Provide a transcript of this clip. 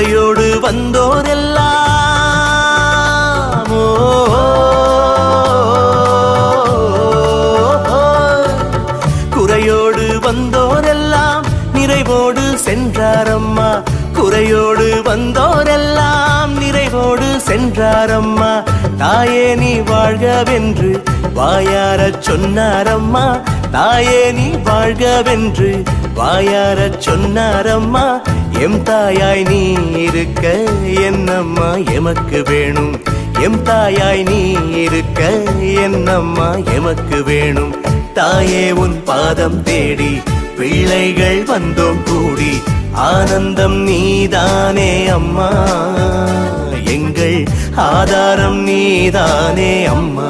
குறையோடு வந்தோரெல்லாம். குறையோடு வந்தோரெல்லாம். நிறைவோடு சென்றாரம்மா. குறையோடு வந்தோரெல்லாம். நிறைவோடு சென்றாரம்மா. தாயே நீ வாழ்கவென்று வாயாரச் சொன்னாரம்மா. தாயே நீ வாழ்கவென்று வாயாரச் சொன்னாரம்மா. எம் தாயாய் நீ இருக்க என்னம்மா? எமக்கு வேணும். எம் தாயாய் நீ இருக்க என்னம்மா? எமக்கு வேணும். தாயே உன் பாதம் தேடி பிள்ளைகள் வந்தோம் கூடி. ஆனந்தம் நீதானே அம்மா. எங்கள் ஆதாரம் நீதானே அம்மா.